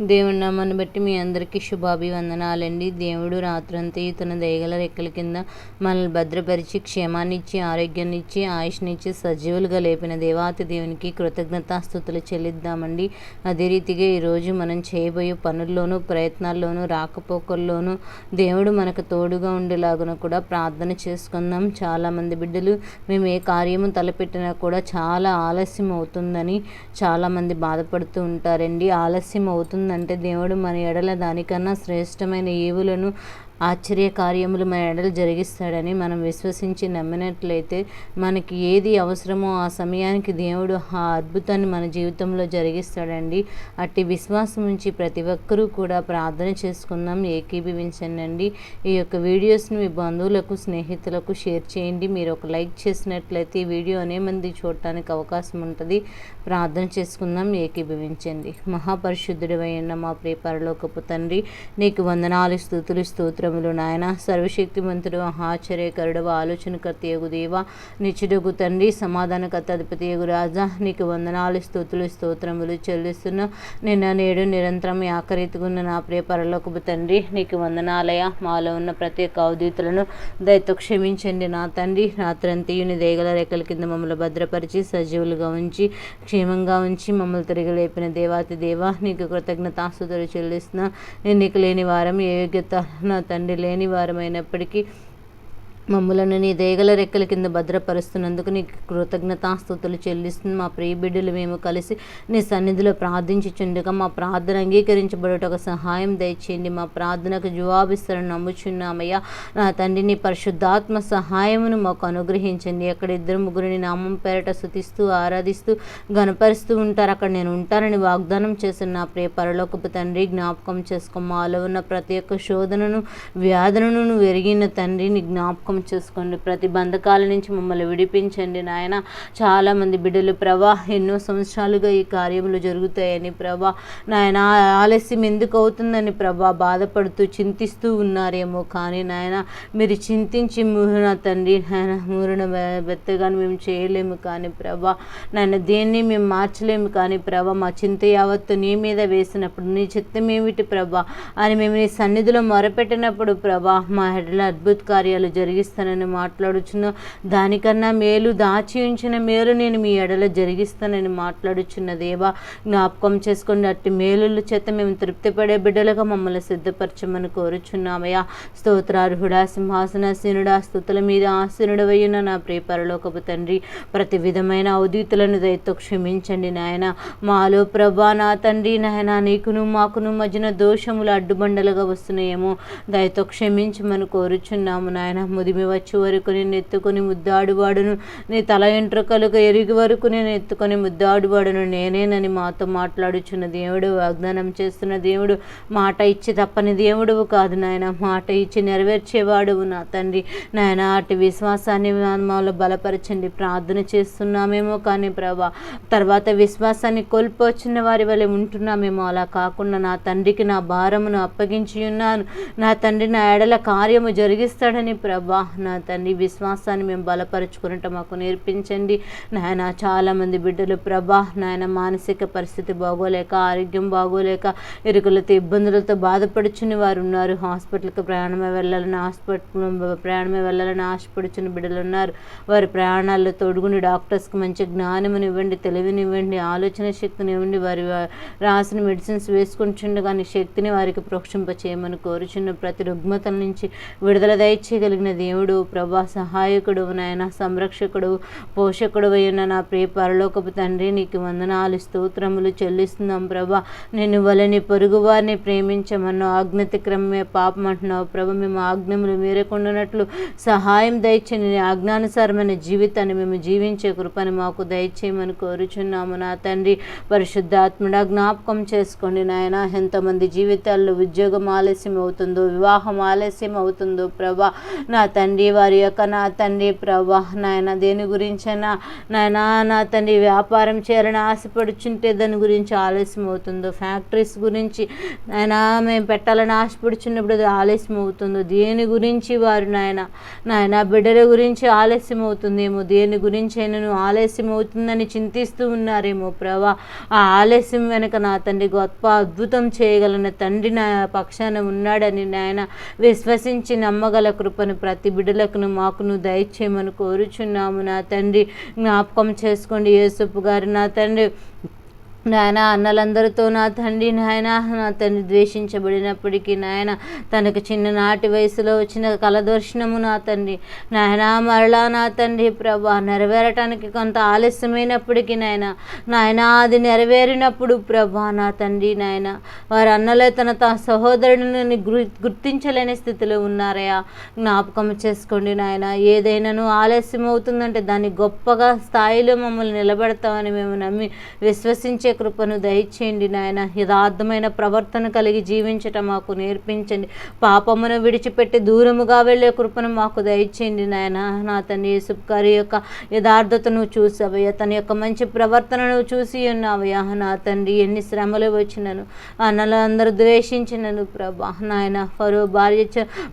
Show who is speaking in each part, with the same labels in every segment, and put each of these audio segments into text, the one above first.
Speaker 1: దేవుని నామాన్ని బట్టి మీ అందరికీ శుభాభివందనాలండి. దేవుడు రాత్రంతా తన దయగల రెక్కల కింద మనల్ని భద్రపరిచి క్షేమాన్నిచ్చి ఆరోగ్యాన్నిచ్చి ఆరోగ్యాన్ని ఇచ్చి ఆయుష్నిచ్చి సజీవులుగా లేపిన దేవాతి దేవునికి కృతజ్ఞతాస్థుతులు చెల్లిద్దామండి. అదే రీతిగా ఈరోజు మనం చేయబోయే పనుల్లోనూ ప్రయత్నాల్లోనూ రాకపోకల్లోనూ దేవుడు మనకు తోడుగా ఉండేలాగున కూడా ప్రార్థన చేసుకుందాం. చాలామంది బిడ్డలు మేము ఏ కార్యము తలపెట్టినా కూడా చాలా ఆలస్యం అవుతుందని చాలామంది బాధపడుతూ ఉంటారండి. ఆలస్యం అవుతుంది ఉందంటే దేవుడు మన ఎడల దానికన్నా శ్రేష్టమైన ఈవులను ఆశ్చర్య కార్యములు మన ఎడలు జరిగిస్తాడని మనం విశ్వసించి నమ్మినట్లయితే మనకి ఏది అవసరమో ఆ సమయానికి దేవుడు ఆ అద్భుతాన్ని మన జీవితంలో జరిగిస్తాడండి. అట్టి విశ్వాసం నుంచి ప్రతి ఒక్కరూ కూడా ప్రార్థన చేసుకుందాం ఏకీభవించండి ఈ యొక్క వీడియోస్ని మీ బంధువులకు స్నేహితులకు షేర్ చేయండి. మీరు ఒక లైక్ చేసినట్లయితే ఈ వీడియో అనే మంది చూడటానికి అవకాశం ఉంటుంది. ప్రార్థన చేసుకుందాం ఏకీభవించండి. మహాపరిశుద్ధుడు అయిన మా ప్రియ పరలోకపు తండ్రి నీకు వందనాలు స్థుతులు స్తోత్రం స్తోత్రములు నాయన సర్వశక్తిమంతుడు ఆశ్చర్యకరుడు ఆలోచనకర్త యగు దేవ నిచ్చుడుగు తండ్రి సమాధానకర్త అధిపతి యగు రాజా నీకు వందనాలు స్తోతులు స్తోత్రములు చెల్లిస్తున్నా. నిన్న నేడు నిరంతరం ఆకరితుకున్న నా ప్రియ పరలోకపు తండ్రి నీకు వందనాలయ. మాలో ఉన్న ప్రత్యేక అవధితులను దయతో క్షమించండి నా తండ్రి. రాత్రంతీయుని దేగల రెక్కల కింద మమ్మల్ని భద్రపరిచి సజీవులుగా ఉంచి క్షేమంగా ఉంచి మమ్మల్ని తిరిగి లేపిన దేవాతి దేవ నీకు కృతజ్ఞతాస్తుతులు చెల్లిస్తున్నా. నేను నీకు లేని వారం ఏ యోగ్యత నా తండ్రి లేని వారమైనప్పటికీ మమ్మలను నీ దేగల రెక్కల కింద భద్రపరుస్తున్నందుకు నీకు కృతజ్ఞతాస్థుతులు చెల్లిస్తుంది మా ప్రియ బిడ్డలు మేము కలిసి నీ సన్నిధిలో ప్రార్థించుచుండగా మా ప్రార్థన అంగీకరించబడటకు సహాయం దయచేయండి. మా ప్రార్థనకు జవాబిస్తారని నమ్ముచున్నామయ్యా. నా తండ్రి నీ పరిశుద్ధాత్మ సహాయమును మాకు అనుగ్రహించండి. అక్కడ ఇద్దరు ముగ్గురిని నామం పేరట శుతిస్తూ ఆరాధిస్తూ గనపరుస్తూ ఉంటారు. అక్కడ నేను ఉంటానని వాగ్దానం చేసిన నా ప్రియ పరలోకపు తండ్రి జ్ఞాపకం చేసుకో. మాలో ఉన్న ప్రతి ఒక్క శోధనను వ్యాధులను ఎరిగిన తండ్రిని జ్ఞాపకం జ్ఞాపకం చేసుకోండి. ప్రతి బంధకాల నుంచి మమ్మల్ని విడిపించండి నాయన. చాలామంది బిడ్డలు ప్రభా ఎన్నో సంవత్సరాలుగా ఈ కార్యములు జరుగుతాయని ప్రభా నాయన. ఆలస్యం ఎందుకు అవుతుందని ప్రభా బాధపడుతూ చింతిస్తూ ఉన్నారేమో కానీ నాయన మీరు చింతించి మూహన తండ్రి నాయన మూరణ బెత్తగాని మేము చేయలేము కానీ ప్రభా నాయన దేన్ని మేము మార్చలేము కానీ ప్రభా మా చింత యావత్తు నీ మీద వేసినప్పుడు నీ చిత్తం ఏమిటి ప్రభా అని మేము నీ సన్నిధిలో మొరపెట్టినప్పుడు ప్రభా మా హెడ్ల అద్భుత కార్యాలు జరిగి జరిగిస్తానని మాట్లాడుచున్న దానికన్నా మేలు దాచి ఉంచిన మేలు నేను మీ ఎడల జరిగిస్తానని మాట్లాడుచున్న దేవా జ్ఞాపకం చేసుకుని అట్టి మేలుల చేత మేము తృప్తిపడే బిడ్డలుగా మమ్మల్ని సిద్ధపరచమని కోరుచున్నామయ్యా. స్తోత్రార్హుడా సింహాసనాసీనుడా స్థుతుల మీద ఆసీనుడవయ్యున్న నా ప్రియపరలోకపు తండ్రి ప్రతి విధమైన అవధీతులను దయతో క్షమించండి నాయన. మాలో ప్రభా నా తండ్రి నాయన నీకును మాకును మధ్యన దోషములు అడ్డుబండలుగా వస్తున్నాయేమో దయతో క్షమించమని కోరుచున్నాము నాయన. ముది ఈమె వచ్చే వరకు నేను ఎత్తుకొని ముద్దాడువాడును. నీ తల ఎంట్రుకలకు ఎరిగి వరకు నేను ఎత్తుకొని ముద్దాడువాడును. నేనేనని మాతో మాట్లాడుచున్న దేవుడు వాగ్దానం చేస్తున్న దేవుడు మాట ఇచ్చి తప్పని దేవుడు కాదు నాయన. మాట ఇచ్చి నెరవేర్చేవాడువు నా తండ్రి. నాయన అటు విశ్వాసాన్ని మాలో బలపరచండి. ప్రార్థన చేస్తున్నామేమో కానీ ప్రభా తర్వాత విశ్వాసాన్ని కోల్పోచిన వారి వల్ల ఉంటున్నామేమో. అలా కాకుండా నా తండ్రికి నా భారమును అప్పగించి ఉన్నాను. నా తండ్రి నా ఎడల కార్యము జరిగిస్తాడని ప్రభా నా తండ్రి విశ్వాసాన్ని మేము బలపరుచుకున్నట్టు మాకు నేర్పించండి. నాయన చాలామంది బిడ్డలు ప్రభా నాయన మానసిక పరిస్థితి బాగోలేక ఆరోగ్యం బాగోలేక ఇరుకులతో ఇబ్బందులతో బాధపడుచుని వారు ఉన్నారు. హాస్పిటల్కి ప్రయాణమే వెళ్ళాలని హాస్పిటల్ ప్రయాణమే వెళ్ళాలని ఆశపడుచుని బిడ్డలు ఉన్నారు. వారి ప్రయాణాల్లో తోడుగుని డాక్టర్స్కి మంచి జ్ఞానమునివ్వండి ఇవ్వండి తెలివినివ్వండి ఆలోచన శక్తిని ఇవ్వండి. వారి రాసిన మెడిసిన్స్ వేసుకుంటుండే కానీ శక్తిని వారికి ప్రోక్షింప చేయమని కోరుచున్న ప్రతి రుగ్మతల నుంచి విడుదల దయచేయగలిగిన దేవుడు ప్రభా సహాయకుడు నాయన సంరక్షకుడు పోషకుడు అయిన నా ప్రియ పరలోకపు తండ్రి నీకు వందనాలు స్తోత్రములు చెల్లిస్తున్నాం ప్రభా. నేను వలని పొరుగు వారిని ప్రేమించమన్నావు ఆజ్ఞతిక్రమే పాపం అంటున్నావు ప్రభ. మేము ఆజ్ఞములు మీరకుండానట్లు సహాయం దయచని ఆజ్ఞానుసారమైన జీవితాన్ని మేము జీవించే కృపను మాకు దయచేయమని కోరుచున్నాము నా తండ్రి. పరిశుద్ధాత్ముడ జ్ఞాపకం చేసుకోండి నాయన. ఎంతమంది జీవితాల్లో ఉద్యోగం ఆలస్యం అవుతుందో వివాహం ఆలస్యం అవుతుందో ప్రభా. నా తండ్రి వారి యొక్క నా తండ్రి ప్రభా నాయన దేని గురించైనా నాయన నా తండ్రి వ్యాపారం చేయాలని ఆశపడుచుంటే దాని గురించి ఆలస్యం అవుతుందో ఫ్యాక్టరీస్ గురించి నాయన మేము పెట్టాలని ఆశపడుచున్నప్పుడు అది ఆలస్యం అవుతుందో దేని గురించి వారు నాయన నాయన బిడ్డల గురించి ఆలస్యం అవుతుందేమో దేని గురించి అయినను ఆలస్యం అవుతుందని చింతిస్తూ ఉన్నారేమో ప్రభా ఆ ఆలస్యం వెనక నా తండ్రి గొప్ప అద్భుతం చేయగలన తండ్రి నా పక్షాన ఉన్నాడని నాయన విశ్వసించి నమ్మగల కృపను ప్రతి బిడ్డలకును మాకును దయచేయమని కోరుచున్నాము. నా తండ్రి జ్ఞాపకం చేసుకోండి యేసప్పు గారు. నా తండ్రి నాయన అన్నలందరితో నా తండ్రి నాయన నా తండ్రి ద్వేషించబడినప్పటికీ నాయన తనకు చిన్ననాటి వయసులో వచ్చిన కలదర్శనము నా తండ్రి. నాయన మరలా నా తండ్రి ప్రభా నెరవేరటానికి కొంత ఆలస్యమైనప్పటికీ నాయన నాయన అది నెరవేరినప్పుడు ప్రభా నా తండ్రి నాయన వారి అన్నలే తన తన సహోదరుడిని గు గుర్తించలేని స్థితిలో ఉన్నారయ్యా. జ్ఞాపకం చేసుకోండి నాయన ఏదైనాను ఆలస్యం అవుతుందంటే దాన్ని గొప్పగా స్థాయిలో మమ్మల్ని నిలబెడతామని మేము నమ్మి విశ్వసించే కృపను దయచేయండి నాయన. యథార్థమైన ప్రవర్తన కలిగి జీవించటం మాకు నేర్పించండి. పాపమును విడిచిపెట్టి దూరముగా వెళ్ళే కృపను మాకు దయచేయండి నాయన. నా తండ్రి యేసుప్ గారి యొక్క యథార్థతను చూసావయ్యా. తన యొక్క మంచి ప్రవర్తనను చూసి ఉన్నావయ్యా. నా తండ్రి ఎన్ని శ్రమలు వచ్చినను అన్నలు అందరూ ద్వేషించినను ప్రభా. నాయన ఫరో భార్య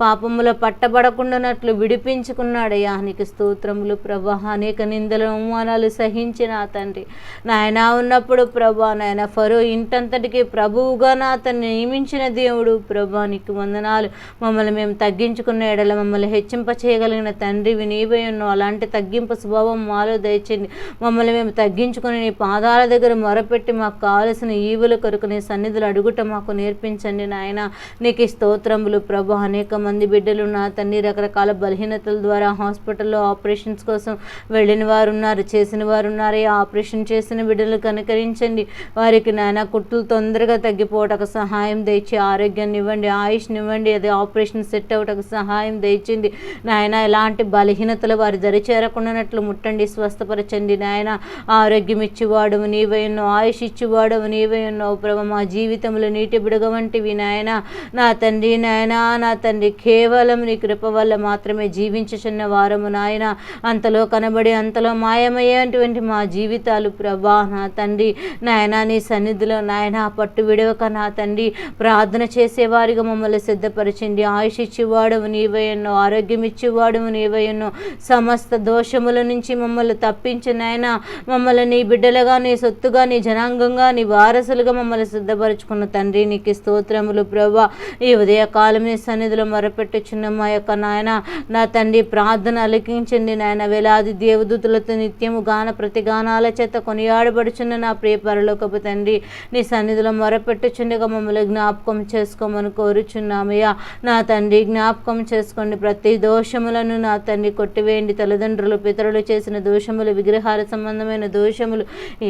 Speaker 1: పాపముల పట్టబడకుండానట్లు విడిపించుకున్నాడయ్యా. నీకు స్తోత్రములు ప్రభా. అనేక నిందలు అవమానాలు సహించిన నా తండ్రి. నాయన ఉన్నప్పుడు ప్రభా నాయన. ఫరో ఇంటంతటికి ప్రభువుగా నా అతన్ని నియమించిన దేవుడు. ప్రభా నీకు వందనాలు. మమ్మల్ని మేము తగ్గించుకున్న ఎడల మమ్మల్ని హెచ్చింప చేయగలిగిన తండ్రివి నీవై ఉన్నావు. అలాంటి తగ్గింపు స్వభావం మాలో దయచేయండి. మమ్మల్ని మేము తగ్గించుకొని నీ పాదాల దగ్గర మొరపెట్టి మాకు కావలసిన ఈవుల కొరకు నీ సన్నిధులు అడుగుట మాకు నేర్పించండి నాయన. నీకు ఈ స్తోత్రములు ప్రభు. అనేక మంది బిడ్డలు నా తండ్రి రకరకాల బలహీనతల ద్వారా హాస్పిటల్లో ఆపరేషన్స్ కోసం వెళ్ళిన వారు ఉన్నారు చేసిన వారు ఉన్నారు ఈ ఆపరేషన్ చేసిన బిడ్డలు కనుకరించండి. వారికి నాయన కుట్లు తొందరగా తగ్గిపోవటకు సహాయం దయచి ఆరోగ్యాన్ని ఇవ్వండి. ఆయుష్ని ఇవ్వండి. అది ఆపరేషన్ సెట్ అవ్వటకు సహాయం దయచింది నాయన ఎలాంటి బలహీనతలు వారి దరి చేరకుండానట్లు ముట్టండి. స్వస్థపరచండి. నాయన ఆరోగ్యం ఇచ్చివాడవు నీవై ఆయుష్ ఇచ్చివాడవు నీవై ప్రభ మా జీవితంలో నీటి బిడగ వంటివి నాయన. నా తండ్రి నాయన నా తండ్రి కేవలం నీ కృప వల్ల మాత్రమే జీవించుచున్న వారము నాయన. అంతలో కనబడి అంతలో మాయమయ్యేటువంటి మా జీవితాలు ప్రభా నా తండ్రి నాయన నీ సన్నిధిలో నాయన పట్టు విడవక నా తండ్రి ప్రార్థన చేసేవారిగా మమ్మల్ని సిద్ధపరచండి. ఆయుష్ ఇచ్చేవాడవు నీవయ్యను ఆరోగ్యం ఇచ్చేవాడవు నీవయ్యను సమస్త దోషముల నుంచి మమ్మల్ని తప్పించి నాయన. మమ్మల్ని నీ బిడ్డలుగా నీ సొత్తుగా నీ జనాంగంగా నీ వారసులుగా మమ్మల్ని సిద్ధపరచుకున్న తండ్రి నీకు స్తోత్రములు ప్రభా ఈ ఉదయకాలం నీ సన్నిధిలో మొరపెట్టుచున్న మా యొక్క నాయన నా తండ్రి ప్రార్థన అలికించండి నాయన. వేలాది దేవదూతులతో నిత్యము గాన ప్రతిగానాల చేత కొనియాడబడుచున్న నా ప్రియ పరలోకపు తండ్రి నీ సన్నిధిలో మొరపెట్టుచుండగా మమ్మల్ని జ్ఞాపకం చేసుకోమని కోరుచున్నామయ్యా. నా తండ్రి జ్ఞాపకం చేసుకోండి. ప్రతి దోషములను నా తండ్రి కొట్టివేయండి. తల్లిదండ్రులు పితరులు చేసిన దోషములు విగ్రహాల సంబంధమైన దోషములు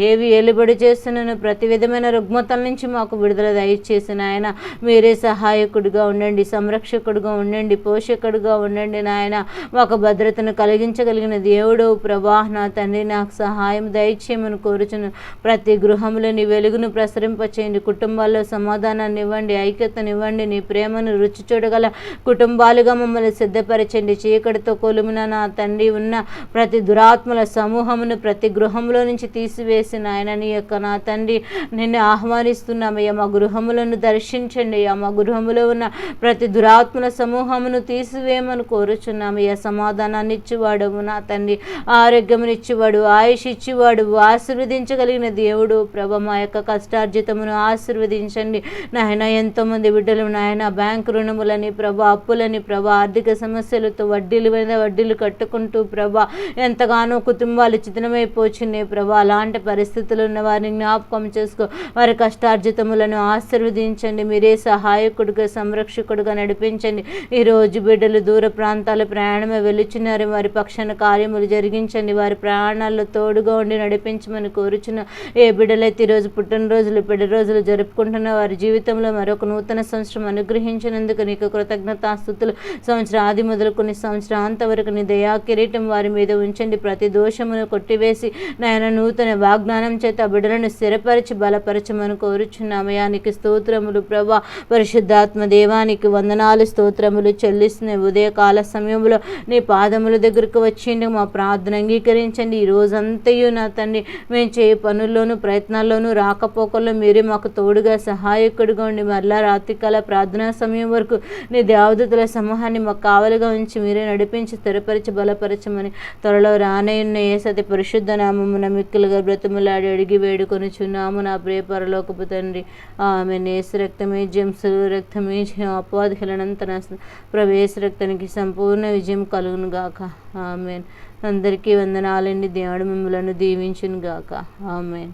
Speaker 1: ఏవి ఏలుబడి చేస్తున్నాను ప్రతి విధమైన రుగ్మతల నుంచి మాకు విడుదల దయచేసిన ఆయన మీరే సహాయకుడిగా ఉండండి సంరక్షకుడిగా ఉండండి పోషకుడిగా ఉండండి నాయన. మాకు భద్రతను కలిగించగలిగిన దేవుడు ప్రభా నా తండ్రి నాకు సహాయం దయచేయమని కోరుచున్నాను ప్రతి గృహంలో నీ వెలుగును ప్రసరింపచేయండి. కుటుంబాల్లో సమాధానాన్ని ఇవ్వండి ఐక్యతను ఇవ్వండి. నీ ప్రేమను రుచి చూడగల కుటుంబాలుగా మమ్మల్ని సిద్ధపరచండి. చీకటితో కొలుమున నా తండ్రి ఉన్న ప్రతి దురాత్మల సమూహమును ప్రతి గృహంలో నుంచి తీసివేసిన ఆయన నీ యొక్క నా తండ్రి. నిన్ను ఆహ్వానిస్తున్నామయ్యా మా గృహములను దర్శించండి అయ్యా. మా గృహములో ఉన్న ప్రతి దురాత్మల సమూహమును తీసివేయమని కోరుచున్నామయ్యా సమాధానాన్ని ఇచ్చేవాడు నా తండ్రి. ఆరోగ్యమునిచ్చివాడు ఆయుష్ ఇచ్చివాడు ఆశీర్వదించగలిగిన దేవుడు ప్రభ మా యొక్క కష్టార్జితమును ఆశీర్వదించండి. నాయన ఎంతోమంది బిడ్డలు నాయన బ్యాంకు రుణములని ప్రభ అప్పులని ప్రభ ఆర్థిక సమస్యలతో వడ్డీలు మీద వడ్డీలు కట్టుకుంటూ ప్రభ ఎంతగానో కుటుంబాలు చితనమైపోచున్నాయి. ప్రభా అలాంటి పరిస్థితులు ఉన్న వారిని జ్ఞాపకం చేసుకో. వారి కష్టార్జితములను ఆశీర్వదించండి. మీరే సహాయకుడిగా సంరక్షకుడిగా నడిపించండి. ఈరోజు బిడ్డలు దూర ప్రాంతాల ప్రయాణమే వెలుచున్నారు. వారి పక్షాన కార్యములు జరిగించండి. వారి ప్రయాణాల్లో తోడుగా ఉండి నడిపించమని కోరుచున్న ఏ బిడ్డ బిడ్డలైతే ఈరోజు పుట్టినరోజులు పెళ్ళి రోజులు జరుపుకుంటున్న వారి జీవితంలో మరొక నూతన సంవత్సరం అనుగ్రహించినందుకు నీకు కృతజ్ఞతాస్థుతులు. సంవత్సరం ఆది మొదలుకొని సంవత్సరాంత వరకు నీ దయా కిరీటం వారి మీద ఉంచండి. ప్రతి దోషమును కొట్టివేసి నాయన నూతన వాగ్దానం చేత బిడ్డలను స్థిరపరిచి బలపరచమని కోరుచున్నామయానికి స్తోత్రములు ప్రభా. పరిశుద్ధాత్మ దేవానికి వందనాలు స్తోత్రములు చెల్లిస్తున్నాయి. ఉదయకాల సమయంలో నీ పాదముల దగ్గరకు వచ్చిండి. మా ప్రార్థన అంగీకరించండి. ఈ రోజంతయు నా తండ్రి మేము చేయ పనుల్లోనూ ప్రయత్నాల్లోనూ రాకపోకల్లో మీరే మాకు తోడుగా సహాయకుడిగా ఉండి మరలా రాత్రికాల ప్రార్థనా సమయం వరకు నీ దేవదతుల సమూహాన్ని మాకు కావలిగా ఉంచి మీరే నడిపించి స్థిరపరిచి బలపరచమని త్వరలో రానయ్యున్న ఏసతి పరిశుద్ధ నామమున మిక్కులుగా బ్రతిమలాడి అడిగి వేడుకొని చున్నాము నా ప్రియ పరలోకపు తండ్రి ఆమె నేసు రక్తమే జంసు రక్తమే అపవాదికలనంత ప్రవేశ రక్తానికి సంపూర్ణ విజయం కలుగును గాక. ఆమెన్. అందరికీ వందనాలండి. దేవుడు మిమ్మలను దీవించును గాక. ఆమెన్.